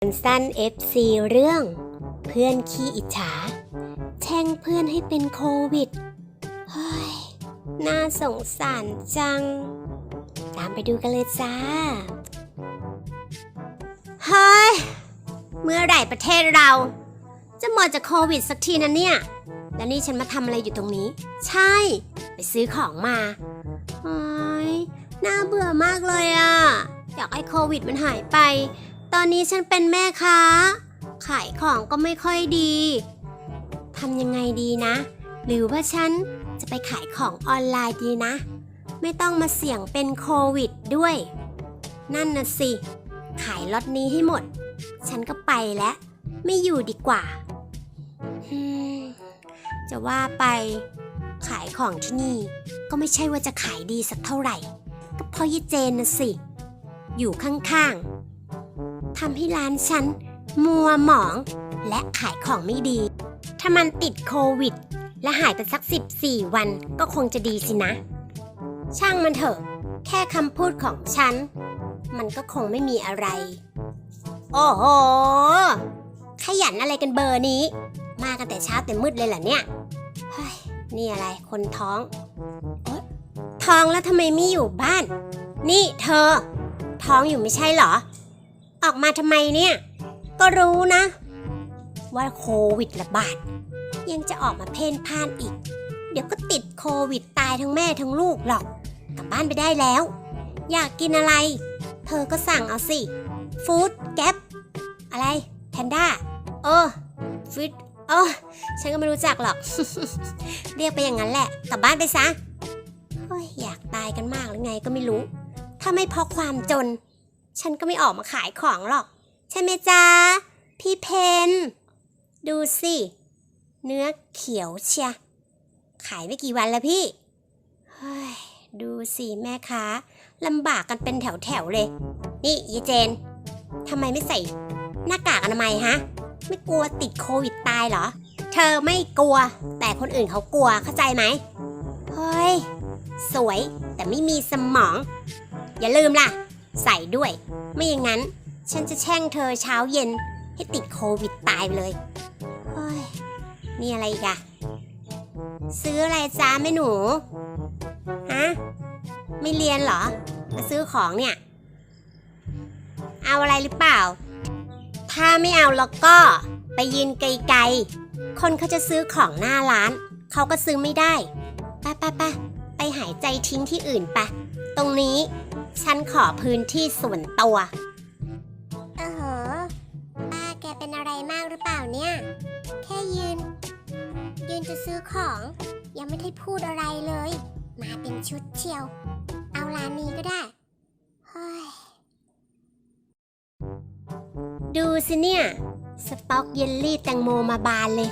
สั้น FC เรื่อง เพื่อนขี้อิจฉา แช่งเพื่อนให้เป็นโควิด เฮ้ย น่าสงสารจัง ตามไปดูกันเลยจ้า เฮ้ย เมื่อไหร่ประเทศเรา จะหมดจากโควิดสักทีนะเนี่ย แล้วนี่ฉันมาทำอะไรอยู่ตรงนี้ ใช่ ไปซื้อของมาเฮ้ย น่าเบื่อมากเลยอะอยากให้โควิดมันหายไป อนนี้ฉันเป็นแม่ค้า ขายของก็ไม่ค่อยดีทำยังไงดีนะ หรือว่าฉันจะไปขายของออนไลน์ดีนะ ไม่ต้องมาเสี่ยงเป็นโควิดด้วย นั่นน่ะสิ ขายล็อตนี้ให้หมด ฉันก็ไปแล้ว ไม่อยู่ดีกว่า จะว่าไป ขายของที่นี่ ก็ไม่ใช่ว่าจะขายดีสักเท่าไหร่ ก็เพราะยายเจนน่ะสิ อยู่ข้างๆ ทำให้ร้านฉัน มัวหมอง และขายของไม่ดี ถ้ามันติดโควิด และหายไปสัก 14 วันก็คงจะดีสินะ ช่างมันเถอะ แค่คำพูดของฉัน มันก็คงไม่มีอะไร โอ้โห ขยันอะไรกันเบอร์นี้ มากันแต่เช้าแต่มืดเลยเหรอเนี่ยเฮ้ยนี่อะไรคนท้องโอ๊ยท้องแล้วทำไมไม่อยู่บ้าน นี่เธอ ท้องอยู่ไม่ใช่เหรอ ออกมาทำไมเนี่ย ก็รู้นะ ว่าโควิดระบาด ยังจะออกมาเพ่นพ่านอีก เดี๋ยวก็ติดโควิดตายทั้งแม่ทั้งลูกหรอก กลับบ้านไปได้แล้ว อยากกินอะไร เธอก็สั่งเอาสิ ฟู้ดแก๊ปอะไรแพนด้าเออฟู้ดเออฉันก็ไม่รู้จักหรอก เรียกไปอย่างนั้นแหละ กลับบ้านไปซะอยากตายกันมากหรือไงก็ไม่รู้ ถ้าไม่เพราะความจน ฉันก็ไม่ออกมาขายของหรอก ใช่ไหมจ๊ะ พี่เพน ดูสิ เนื้อเขียวเชียขายไม่กี่วันแล้วพี่ เฮ้ย ดูสิแม่ค้าลำบากกันเป็นแถวๆเลย นี่ยีเจนทำไมไม่ใส่หน้ากากอนามัยฮะ ไม่กลัวติดโควิดตายเหรอ เธอไม่กลัว แต่คนอื่นเขากลัวเข้าใจไหมเฮ้ย สวยแต่ไม่มีสมอง อย่าลืมล่ะ ใส่ด้วย ไม่อย่างนั้น ฉันจะแช่งเธอเช้าเย็นให้ติดโควิดตายเลยเฮ้ยนี่อะไรอีกอะซื้ออะไรจ้าแม่หนู ฮะ ไม่เรียนเหรอ มาซื้อของเนี่ย เอาอะไรหรือเปล่า ถ้าไม่เอาแล้วก็ไปยืนไกลๆ คนเขาจะซื้อของหน้าร้าน เขาก็ซื้อไม่ได้ ไปไปไปไปหายใจทิ้งที่อื่นไป ตรงนี้ ฉันขอพื้นที่ส่วนตัว เออป้าแกเป็นอะไรมากหรือเปล่าเนี่ย แค่ยืน ยืนจะซื้อของ ยังไม่ได้พูดอะไรเลย มาเป็นชุดเชียว เอาร้านนี้ก็ได้เฮ้ยดูสิเนี่ย สต็อกเยลลี่แตงโมมาบานเลย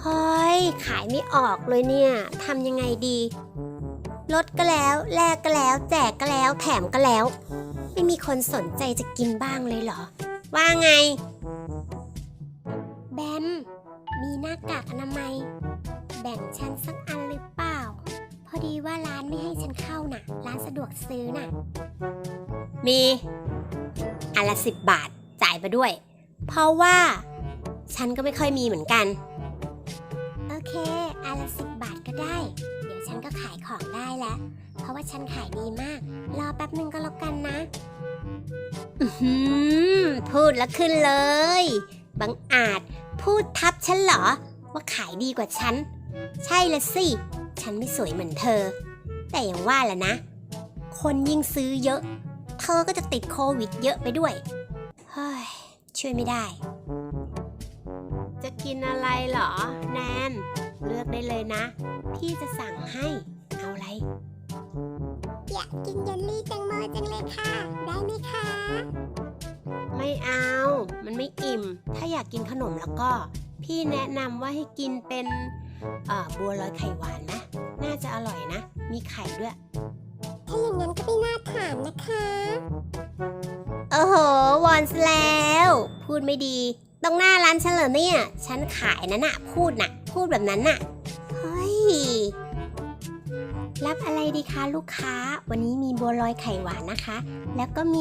เฮ้ย ขายไม่ออกเลยเนี่ยทำยังไงดี ลดก็แล้ว แลกก็แล้ว แจกก็แล้ว แถมก็แล้ว ไม่มีคนสนใจจะกินบ้างเลยเหรอ ว่าไง แบม มีหน้ากากอนามัย แบ่งฉันสักอันหรือเปล่า พอดีว่าร้านไม่ให้ฉันเข้าน่ะ ร้านสะดวกซื้อน่ะ มี อันละสิบบาทจ่ายไปด้วย เพราะว่า ฉันก็ไม่ค่อยมีเหมือนกัน โอเคอันละสิบบาทก็ได้เดี๋ยว ฉันก็ขายของได้แล้ว เพราะว่าฉันขายดีมาก รอแป๊บหนึ่งก็แล้วกันนะ อือหือพูดแล้วขึ้นเลย บังอาจ พูดทับฉันเหรอ ว่าขายดีกว่าฉัน ใช่ละสิ ฉันไม่สวยเหมือนเธอ แต่อย่างว่าแหละนะ คนยิ่งซื้อเยอะ เธอก็จะติดโควิดเยอะไปด้วยเฮ้ยช่วยไม่ได้ จะกินอะไรเหรอ แนน เลือกได้เลยนะ พี่จะสั่งให้ เอาอะไร อยากกินเยลลี่แตงโมจังเลยค่ะ ได้ไหมคะ ไม่เอา มันไม่อิ่ม ถ้าอยากกินขนมแล้วก็ พี่แนะนำว่าให้กินเป็นเอ่อบัวลอยไข่หวานนะ น่าจะอร่อยนะ มีไข่ด้วย ถ้าอย่างนั้นก็ไม่น่าถามนะคะ โอ้โหวอนซะแล้ว พูดไม่ดี ตรงหน้าร้านฉันเหรอเนี่ย ฉันขายนั่นน่ะ พูดน่ะ พูดแบบนั้นน่ะ เฮ้ย รับอะไรดีคะลูกค้า วันนี้มีบัวลอยไข่หวานนะคะ แล้วก็มี